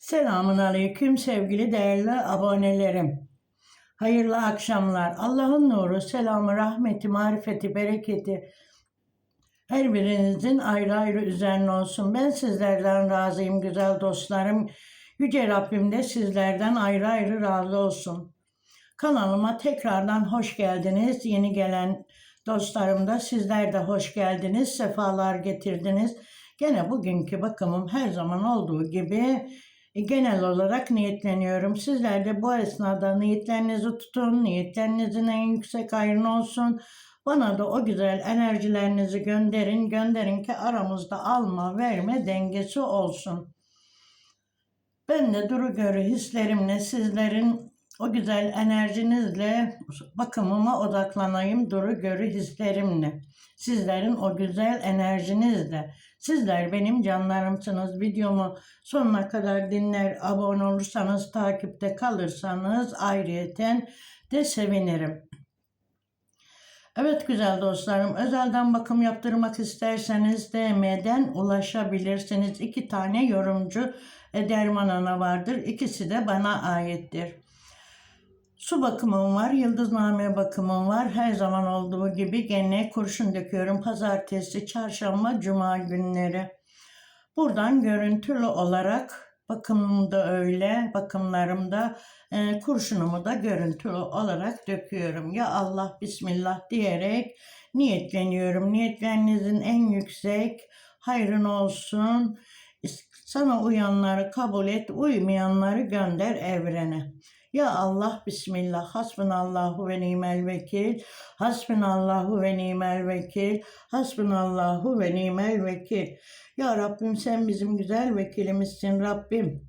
Selamun Aleyküm sevgili değerli abonelerim. Hayırlı akşamlar. Allah'ın nuru, selamı, rahmeti, marifeti, bereketi her birinizin ayrı ayrı üzerine olsun. Ben sizlerden razıyım güzel dostlarım. Yüce Rabbim de sizlerden ayrı ayrı razı olsun. Kanalıma tekrardan hoş geldiniz. Yeni gelen dostlarım da sizler de hoş geldiniz. Sefalar getirdiniz. Gene bugünkü bakımım her zaman olduğu gibi genel olarak niyetleniyorum. Sizler de bu esnada niyetlerinizi tutun. Niyetlerinizin en yüksek hayrını olsun. Bana da o güzel enerjilerinizi gönderin. Gönderin ki aramızda alma verme dengesi olsun. Ben de duru görü hislerimle sizlerin o güzel enerjinizle bakımıma odaklanayım duru görü hislerimle. Sizlerin o güzel enerjinizle. Sizler benim canlarımsınız. Videomu sonuna kadar dinler, abone olursanız, takipte kalırsanız ayrıyeten de sevinirim. Evet güzel dostlarım, özelden bakım yaptırmak isterseniz DM'den ulaşabilirsiniz. İki tane yorumcu Derman Ana vardır. İkisi de bana aittir. Su bakımım var, yıldızname bakımım var. Her zaman olduğu gibi gene kurşun döküyorum. Pazartesi, çarşamba, cuma günleri. Buradan görüntülü olarak bakımım da öyle, bakımlarımda e, kurşunumu da görüntülü olarak döküyorum. Ya Allah Bismillah diyerek niyetleniyorum. Niyetlerinizin en yüksek hayrın olsun. Sana uyanları kabul et, uymayanları gönder evrene. Ya Allah Bismillah Hasbunallahu ve nimel vekil Hasbunallahu ve nimel vekil Hasbunallahu ve nimel vekil Ya Rabbim sen bizim güzel vekilimizsin Rabbim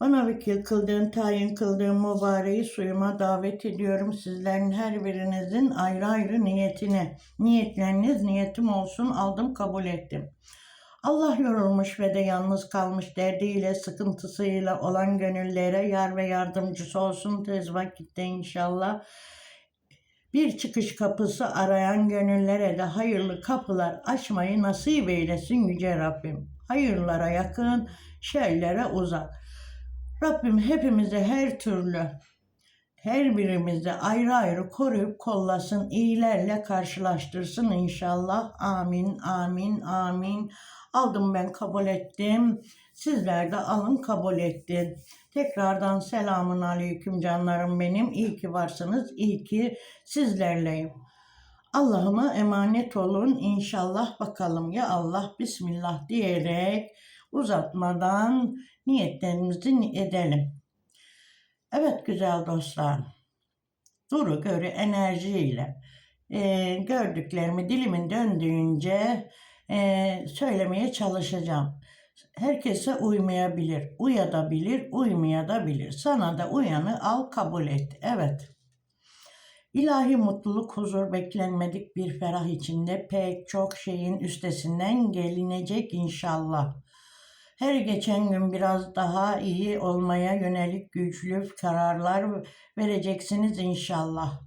bana vekil kıldığın, tayin kıldığın mübareği suyuma davet ediyorum. Sizlerin her birinizin ayrı ayrı niyetine. Niyetleriniz niyetim olsun aldım kabul ettim. Allah yorulmuş ve de yalnız kalmış derdiyle, sıkıntısıyla olan gönüllere yar ve yardımcısı olsun tez vakitte inşallah. Bir çıkış kapısı arayan gönüllere de hayırlı kapılar açmayı nasip eylesin Yüce Rabbim. Hayırlara yakın, şerlere uzak. Rabbim hepimizi her türlü, her birimizi ayrı ayrı koruyup kollasın, iyilerle karşılaştırsın inşallah. Amin, amin, amin. Aldım ben kabul ettim. Sizler de alın kabul ettin. Tekrardan selamun aleyküm canlarım benim. İyi ki varsınız. İyi ki sizlerleyim. Allah'ıma emanet olun. İnşallah bakalım ya Allah Bismillah diyerek uzatmadan niyetlerimizi edelim. Evet güzel dostlar. Duru görü enerjiyle e, gördüklerimi dilimin döndüğünce söylemeye çalışacağım. Herkese uymayabilir, uyadabilir, uymayabilir. Sana da uyanı al kabul et. Evet. İlahi mutluluk, huzur beklenmedik bir ferah içinde pek çok şeyin üstesinden gelinecek inşallah. Her geçen gün biraz daha iyi olmaya yönelik güçlü kararlar vereceksiniz inşallah.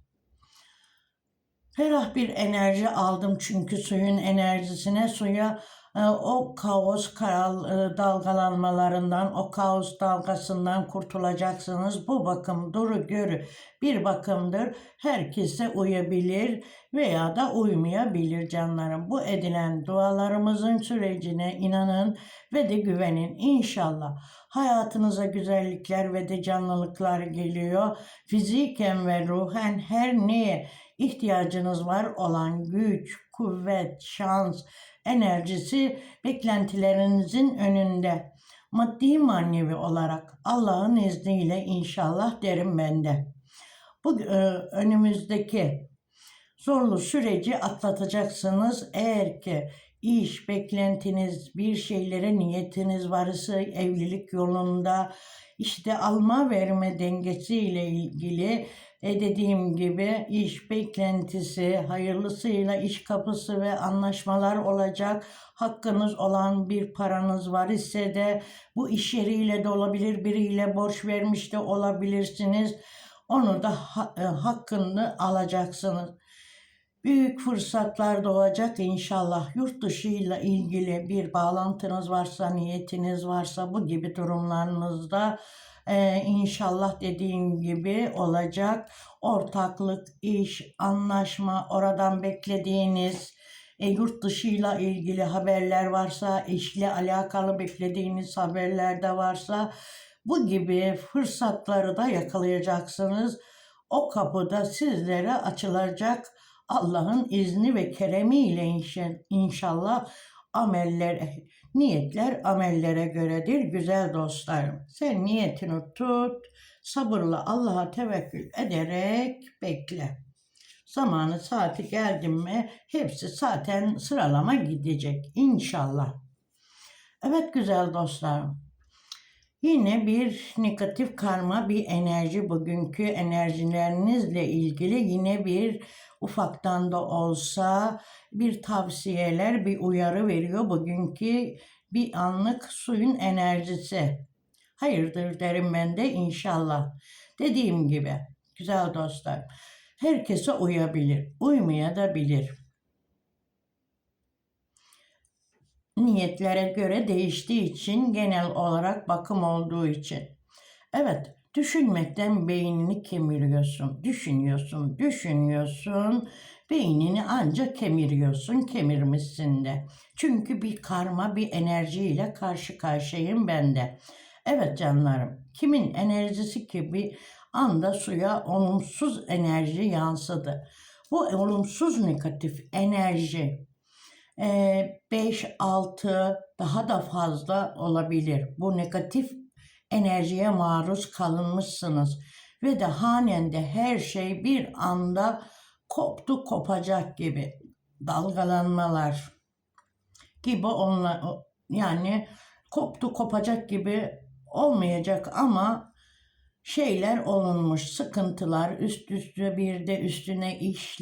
Ferah bir enerji aldım çünkü suyun enerjisine suya e, o kaos e, dalgalanmalarından, o kaos dalgasından kurtulacaksınız. Bu bakım duru görü bir bakımdır. Herkese uyabilir veya da uymayabilir canlarım. Bu edilen dualarımızın sürecine inanın ve de güvenin. İnşallah hayatınıza güzellikler ve de canlılıklar geliyor. Fiziken ve ruhen her neye ihtiyacınız var olan güç, kuvvet, şans, enerjisi beklentilerinizin önünde. Maddi manevi olarak Allah'ın izniyle inşallah derim ben de. Bu e, önümüzdeki zorlu süreci atlatacaksınız eğer ki iş beklentiniz, bir şeylere niyetiniz varsa evlilik yolunda işte alma verme dengesiyle ilgili e dediğim gibi iş beklentisi, hayırlısıyla iş kapısı ve anlaşmalar olacak. Hakkınız olan bir paranız var ise de bu iş yeriyle de olabilir, biriyle borç vermiş de olabilirsiniz. Onu da ha, e, hakkını alacaksınız. Büyük fırsatlar doğacak inşallah. Yurt dışıyla ilgili bir bağlantınız varsa, niyetiniz varsa bu gibi durumlarınızda e, inşallah dediğim gibi olacak. Ortaklık, iş, anlaşma, oradan beklediğiniz e, yurt dışıyla ilgili haberler varsa, işle alakalı beklediğiniz haberler de varsa bu gibi fırsatları da yakalayacaksınız. O kapıda sizlere açılacak Allah'ın izni ve keremiyle inşa- inşallah ameller, niyetler amellere göredir güzel dostlarım. Sen niyetini tut, sabırla Allah'a tevekkül ederek bekle. Zamanı saati geldi mi hepsi zaten sıralama gidecek inşallah. Evet güzel dostlarım. Yine bir negatif karma bir enerji bugünkü enerjilerinizle ilgili yine bir ufaktan da olsa bir tavsiyeler bir uyarı veriyor bugünkü bir anlık suyun enerjisi. Hayırdır derim ben de inşallah. Dediğim gibi güzel dostlar herkese uyabilir, uymaya da bilir. niyetlere göre değiştiği için genel olarak bakım olduğu için. Evet, düşünmekten beynini kemiriyorsun. Düşünüyorsun, düşünüyorsun. Beynini ancak kemiriyorsun, kemirmişsin de. Çünkü bir karma, bir enerjiyle karşı karşıyayım ben de. Evet canlarım, kimin enerjisi ki bir anda suya olumsuz enerji yansıdı. Bu olumsuz negatif enerji 5-6 daha da fazla olabilir. Bu negatif enerjiye maruz kalınmışsınız. Ve de hanende her şey bir anda koptu kopacak gibi dalgalanmalar gibi onlar yani koptu kopacak gibi olmayacak ama şeyler olunmuş sıkıntılar üst üste bir de üstüne iş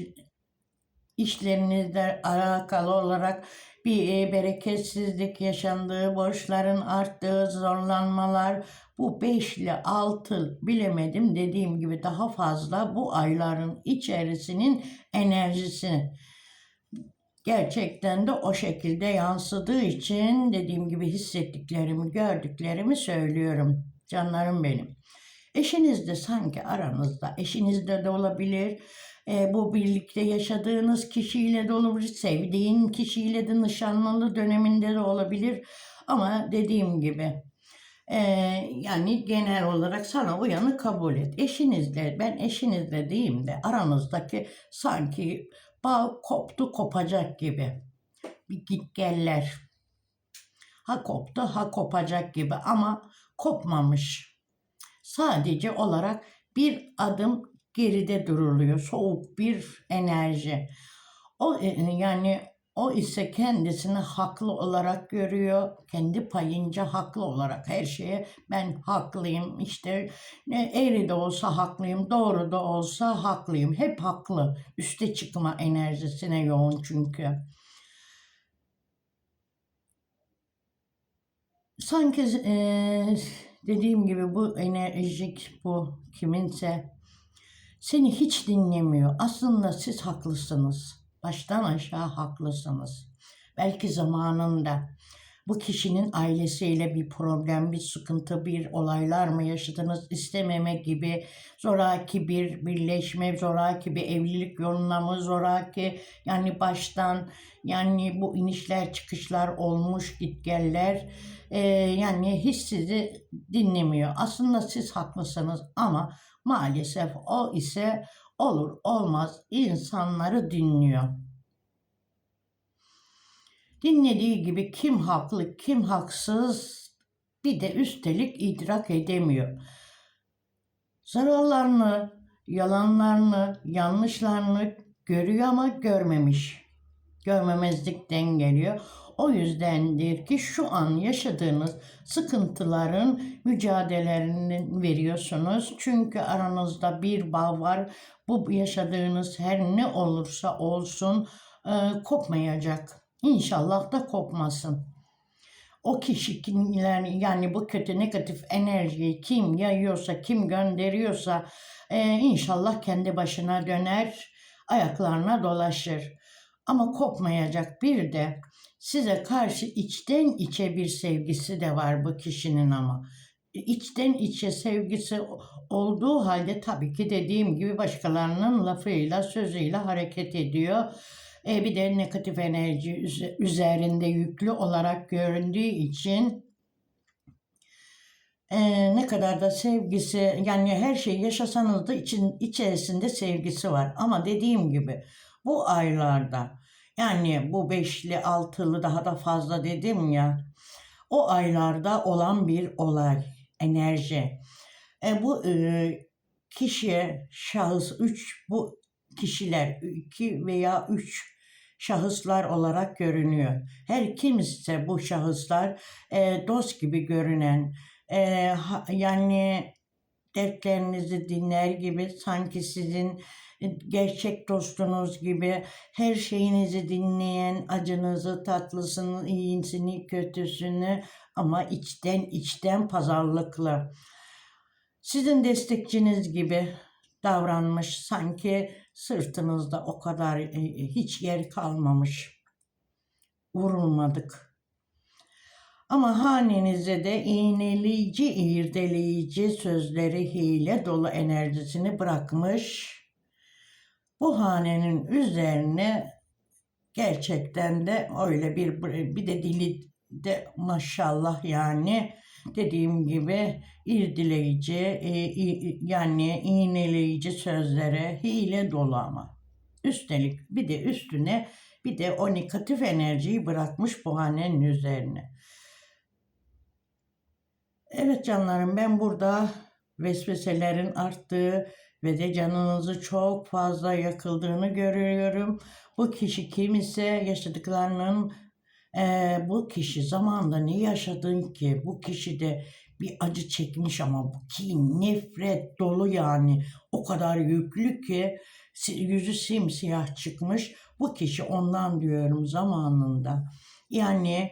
işlerinizle alakalı olarak bir e, bereketsizlik yaşandığı, borçların arttığı, zorlanmalar bu 5 ile 6 bilemedim dediğim gibi daha fazla bu ayların içerisinin enerjisi gerçekten de o şekilde yansıdığı için dediğim gibi hissettiklerimi, gördüklerimi söylüyorum. Canlarım benim. Eşiniz de sanki aranızda, eşinizde de olabilir, e, bu birlikte yaşadığınız kişiyle de olabilir, sevdiğin kişiyle de nişanlı döneminde de olabilir. Ama dediğim gibi e, yani genel olarak sana uyanı kabul et. Eşinizle, ben eşinizle diyeyim de aranızdaki sanki bağ koptu kopacak gibi. Bir git geller. Ha koptu ha kopacak gibi ama kopmamış. Sadece olarak bir adım geride duruluyor. Soğuk bir enerji. O e, yani o ise kendisini haklı olarak görüyor. Kendi payınca haklı olarak her şeye ben haklıyım. İşte ne eğri de olsa haklıyım, doğru da olsa haklıyım. Hep haklı. Üste çıkma enerjisine yoğun çünkü. Sanki e, dediğim gibi bu enerjik bu kiminse seni hiç dinlemiyor. Aslında siz haklısınız. Baştan aşağı haklısınız. Belki zamanında bu kişinin ailesiyle bir problem, bir sıkıntı, bir olaylar mı yaşadınız, istememe gibi zoraki bir birleşme, zoraki bir evlilik yoluna mı, zoraki yani baştan yani bu inişler çıkışlar olmuş gitgeller ee, yani hiç sizi dinlemiyor. Aslında siz haklısınız ama Maalesef o ise olur olmaz insanları dinliyor. Dinlediği gibi kim haklı kim haksız bir de üstelik idrak edemiyor. Zararlarını, yalanlarını, yanlışlarını görüyor ama görmemiş. Görmemezlikten geliyor. O yüzdendir ki şu an yaşadığınız sıkıntıların mücadelelerini veriyorsunuz. Çünkü aranızda bir bağ var. Bu yaşadığınız her ne olursa olsun e, kopmayacak. İnşallah da kopmasın. O kişi yani bu kötü negatif enerjiyi kim yayıyorsa, kim gönderiyorsa e, inşallah kendi başına döner ayaklarına dolaşır. Ama kopmayacak bir de size karşı içten içe bir sevgisi de var bu kişinin ama. İçten içe sevgisi olduğu halde tabii ki dediğim gibi başkalarının lafıyla, sözüyle hareket ediyor. E bir de negatif enerji üze- üzerinde yüklü olarak göründüğü için e, ne kadar da sevgisi yani her şeyi yaşasanız da için, içerisinde sevgisi var. Ama dediğim gibi bu aylarda yani bu beşli altılı daha da fazla dedim ya o aylarda olan bir olay enerji. E, bu e, kişiye şahıs üç bu kişiler iki veya üç şahıslar olarak görünüyor. Her kimse bu şahıslar e, dost gibi görünen e, ha- yani dertlerinizi dinler gibi sanki sizin e, gerçek dostunuz gibi her şeyinizi dinleyen, acınızı, tatlısını, iyisini, kötüsünü ama içten içten pazarlıklı. Sizin destekçiniz gibi davranmış sanki sırtınızda o kadar e, hiç yer kalmamış. Vurulmadık. Ama hanenize de iğneleyici, irdeleyici sözleri hile dolu enerjisini bırakmış. Bu hanenin üzerine gerçekten de öyle bir bir de dili de maşallah yani dediğim gibi irdileyici e, yani iğneleyici sözlere hile dolu ama. Üstelik bir de üstüne bir de o negatif enerjiyi bırakmış bu hanenin üzerine. Evet canlarım ben burada vesveselerin arttığı ve de canınızı çok fazla yakıldığını görüyorum. Bu kişi kim ise yaşadıklarının eee, bu kişi zamanında ne yaşadın ki bu kişi de bir acı çekmiş ama bu kin, nefret dolu yani o kadar yüklü ki yüzü simsiyah çıkmış. Bu kişi ondan diyorum zamanında. Yani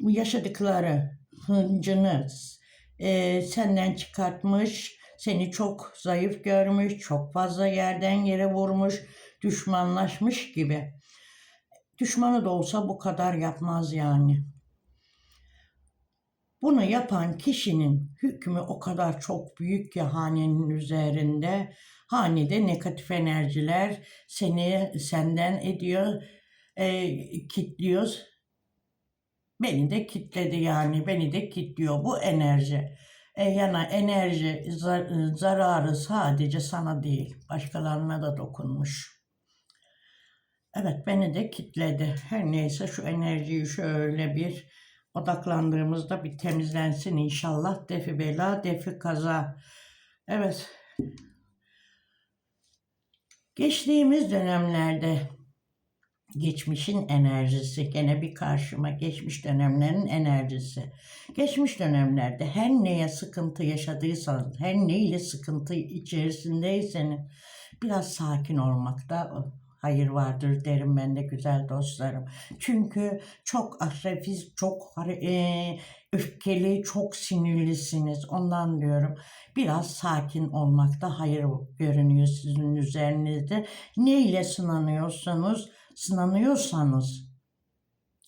yaşadıkları hıncını e, senden çıkartmış, seni çok zayıf görmüş, çok fazla yerden yere vurmuş, düşmanlaşmış gibi. Düşmanı da olsa bu kadar yapmaz yani. Bunu yapan kişinin hükmü o kadar çok büyük ki hanenin üzerinde. Hanede negatif enerjiler seni senden ediyor, e, kitliyor. Beni de kitledi yani, beni de kitliyor bu enerji. E, yana enerji zar- zararı sadece sana değil, başkalarına da dokunmuş. Evet beni de kitledi. Her neyse şu enerjiyi şöyle bir odaklandığımızda bir temizlensin inşallah. Defi bela, defi kaza. Evet. Geçtiğimiz dönemlerde geçmişin enerjisi gene bir karşıma geçmiş dönemlerin enerjisi. Geçmiş dönemlerde her neye sıkıntı yaşadıysanız, her neyle sıkıntı içerisindeyseniz biraz sakin olmakta hayır vardır derim ben de güzel dostlarım. Çünkü çok ahrefiz, çok eee, öfkeli, çok sinirlisiniz. Ondan diyorum biraz sakin olmakta hayır görünüyor sizin üzerinizde. Ne ile sınanıyorsanız, sınanıyorsanız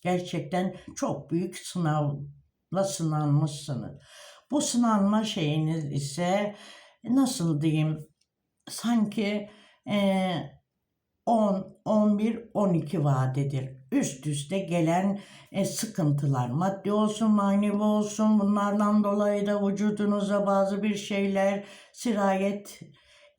gerçekten çok büyük sınavla sınanmışsınız. Bu sınanma şeyiniz ise nasıl diyeyim sanki eee 10, 11, 12 vadedir. Üst üste gelen e, sıkıntılar, maddi olsun, manevi olsun bunlardan dolayı da vücudunuza bazı bir şeyler sirayet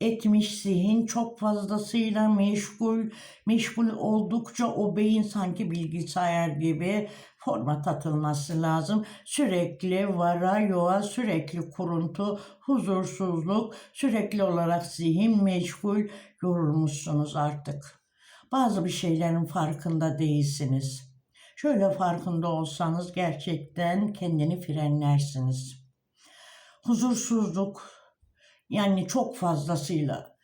etmiş zihin çok fazlasıyla meşgul, meşgul oldukça o beyin sanki bilgisayar gibi format atılması lazım. Sürekli vara yoğa, sürekli kuruntu, huzursuzluk, sürekli olarak zihin meşgul, yorulmuşsunuz artık. Bazı bir şeylerin farkında değilsiniz. Şöyle farkında olsanız gerçekten kendini frenlersiniz. Huzursuzluk yani çok fazlasıyla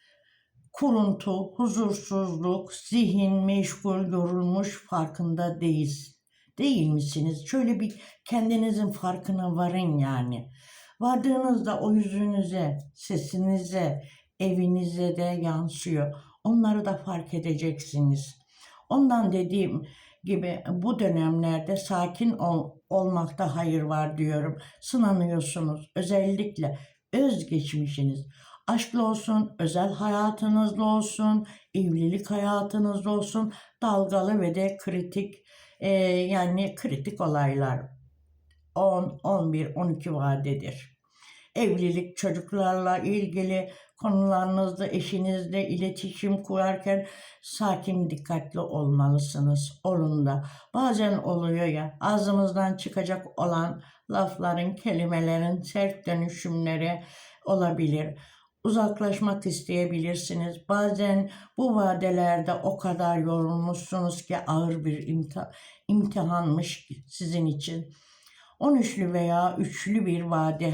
kuruntu, huzursuzluk, zihin meşgul, yorulmuş farkında değil. Değil misiniz? Şöyle bir kendinizin farkına varın yani. Vardığınızda o yüzünüze, sesinize, evinize de yansıyor. Onları da fark edeceksiniz. Ondan dediğim gibi bu dönemlerde sakin ol, olmakta hayır var diyorum. Sınanıyorsunuz. Özellikle özgeçmişiniz. Aşklı olsun, özel hayatınızla olsun, evlilik hayatınızda olsun, dalgalı ve de kritik e, yani kritik olaylar 10, 11, 12 vadedir. Evlilik, çocuklarla ilgili konularınızda eşinizle iletişim kurarken sakin dikkatli olmalısınız. Olun da. Bazen oluyor ya ağzımızdan çıkacak olan lafların, kelimelerin sert dönüşümleri olabilir. Uzaklaşmak isteyebilirsiniz. Bazen bu vadelerde o kadar yorulmuşsunuz ki ağır bir imta- imtihanmış sizin için. 13'lü veya üçlü bir vade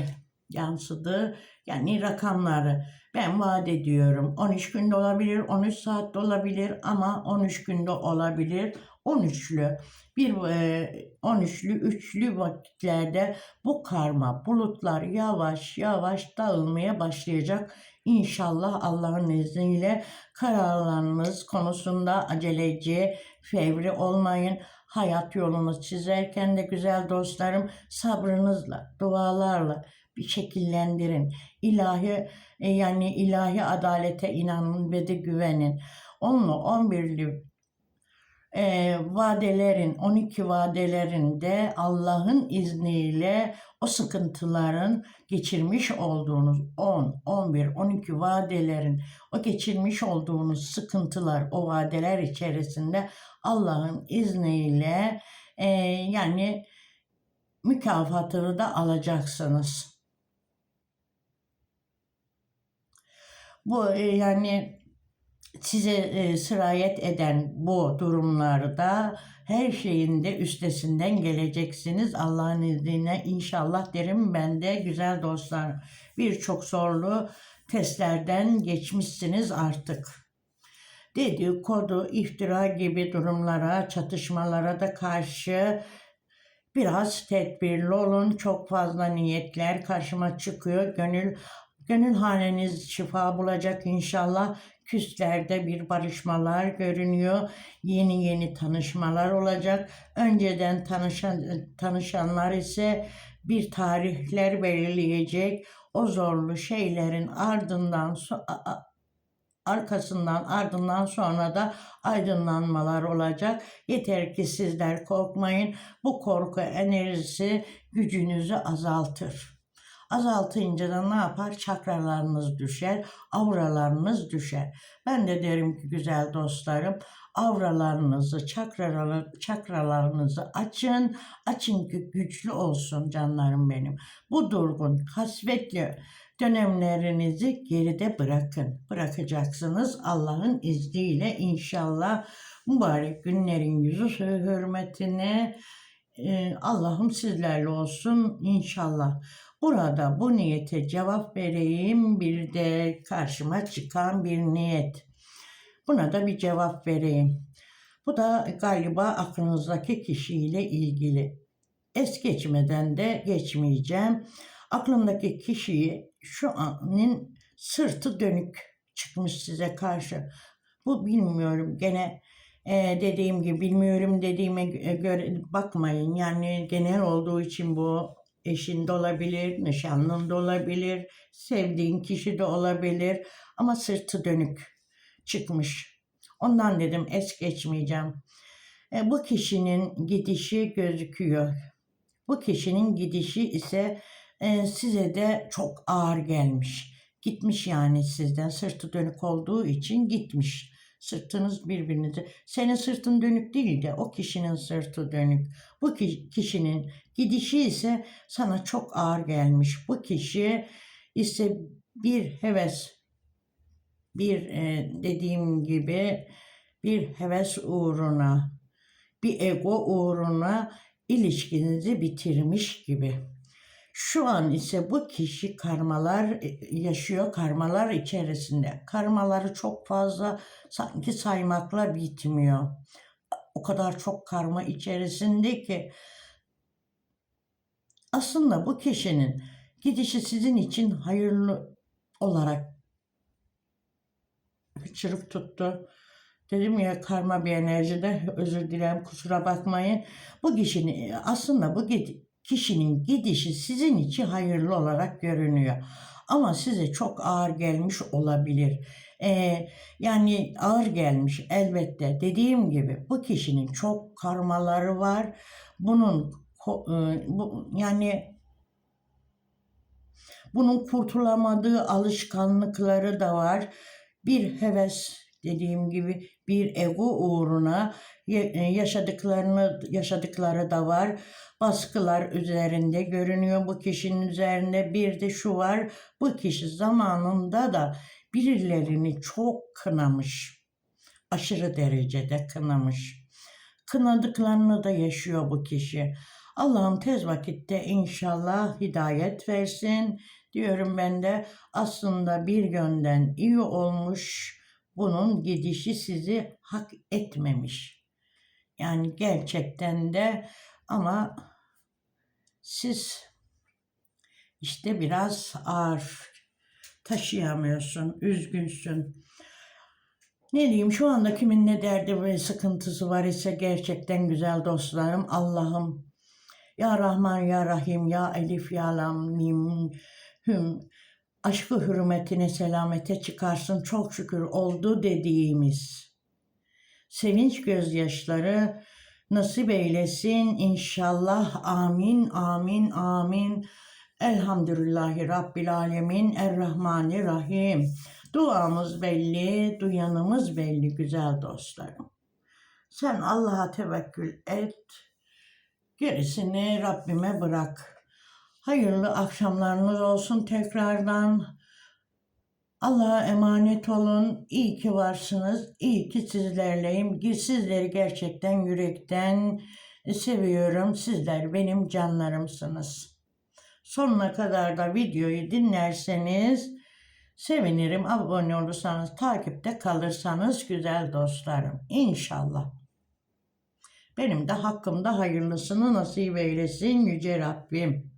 yansıdı. Yani rakamları ben vade diyorum. 13 günde olabilir, 13 saatte olabilir ama 13 günde olabilir. 13'lü bir e, 13'lü üçlü vakitlerde bu karma bulutlar yavaş yavaş dağılmaya başlayacak. İnşallah Allah'ın izniyle kararlarınız konusunda aceleci, fevri olmayın. Hayat yolunu çizerken de güzel dostlarım sabrınızla, dualarla bir şekillendirin. İlahi e, yani ilahi adalete inanın ve de güvenin. Onlu 11'li e, vadelerin 12 vadelerinde Allah'ın izniyle o sıkıntıların geçirmiş olduğunuz 10, 11, 12 vadelerin o geçirmiş olduğunuz sıkıntılar o vadeler içerisinde Allah'ın izniyle e, yani mükafatını da alacaksınız. Bu e, yani size e, sirayet eden bu durumlarda her şeyin de üstesinden geleceksiniz. Allah'ın izniyle inşallah derim ben de güzel dostlar. Birçok zorlu testlerden geçmişsiniz artık. Dedikodu, iftira gibi durumlara, çatışmalara da karşı biraz tedbirli olun. Çok fazla niyetler karşıma çıkıyor. Gönül Gönül haneniz şifa bulacak inşallah. Küslerde bir barışmalar görünüyor. Yeni yeni tanışmalar olacak. Önceden tanışan, tanışanlar ise bir tarihler belirleyecek. O zorlu şeylerin ardından arkasından ardından sonra da aydınlanmalar olacak. Yeter ki sizler korkmayın. Bu korku enerjisi gücünüzü azaltır. Azaltınca da ne yapar? Çakralarınız düşer, avralarınız düşer. Ben de derim ki güzel dostlarım, avralarınızı, çakralar, çakralarınızı açın. Açın ki güçlü olsun canlarım benim. Bu durgun, kasvetli dönemlerinizi geride bırakın. Bırakacaksınız Allah'ın izniyle inşallah mübarek günlerin yüzü hürmetine e, Allah'ım sizlerle olsun inşallah. Burada bu niyete cevap vereyim bir de karşıma çıkan bir niyet. Buna da bir cevap vereyim. Bu da galiba aklınızdaki kişiyle ilgili. Es geçmeden de geçmeyeceğim. Aklımdaki kişiyi şu anın sırtı dönük çıkmış size karşı. Bu bilmiyorum gene e, dediğim gibi bilmiyorum dediğime göre bakmayın. Yani genel olduğu için bu eşin de olabilir, nişanlın da olabilir, sevdiğin kişi de olabilir ama sırtı dönük çıkmış. Ondan dedim es geçmeyeceğim. E, bu kişinin gidişi gözüküyor. Bu kişinin gidişi ise e, size de çok ağır gelmiş. Gitmiş yani sizden sırtı dönük olduğu için gitmiş. Sırtınız birbirinize. Senin sırtın dönük değil de o kişinin sırtı dönük. Bu kişinin gidişi ise sana çok ağır gelmiş. Bu kişi ise bir heves, bir e, dediğim gibi bir heves uğruna, bir ego uğruna ilişkinizi bitirmiş gibi. Şu an ise bu kişi karmalar e, yaşıyor, karmalar içerisinde. Karmaları çok fazla sanki saymakla bitmiyor. O kadar çok karma içerisinde ki aslında bu kişinin gidişi sizin için hayırlı olarak hıçırık tuttu. Dedim ya karma bir enerjide özür dilerim kusura bakmayın. Bu kişinin aslında bu kişinin gidişi sizin için hayırlı olarak görünüyor. Ama size çok ağır gelmiş olabilir. Ee, yani ağır gelmiş elbette. Dediğim gibi bu kişinin çok karmaları var. Bunun e, bu, yani bunun kurtulamadığı alışkanlıkları da var. Bir heves dediğim gibi bir ego uğruna e, yaşadıklarını yaşadıkları da var. Baskılar üzerinde görünüyor bu kişinin üzerinde. Bir de şu var. Bu kişi zamanında da birilerini çok kınamış. Aşırı derecede kınamış. Kınadıklarını da yaşıyor bu kişi. Allah'ım tez vakitte inşallah hidayet versin diyorum ben de. Aslında bir yönden iyi olmuş. Bunun gidişi sizi hak etmemiş. Yani gerçekten de ama siz işte biraz ağır taşıyamıyorsun, üzgünsün. Ne diyeyim şu anda kimin ne derdi ve sıkıntısı var ise gerçekten güzel dostlarım Allah'ım ya Rahman ya Rahim ya Elif ya Lam Mim Hüm aşkı hürmetine selamete çıkarsın çok şükür oldu dediğimiz sevinç gözyaşları nasip eylesin inşallah amin amin amin Elhamdülillahi Rabbil Alemin Errahmanirrahim Duamız belli, duyanımız belli güzel dostlarım. Sen Allah'a tevekkül et, gerisini Rabbime bırak. Hayırlı akşamlarınız olsun tekrardan. Allah'a emanet olun. İyi ki varsınız. İyi ki sizlerleyim. Sizleri gerçekten yürekten seviyorum. Sizler benim canlarımsınız. Sonuna kadar da videoyu dinlerseniz sevinirim. Abone olursanız, takipte kalırsanız güzel dostlarım. İnşallah. Benim de hakkımda hayırlısını nasip eylesin Yüce Rabbim.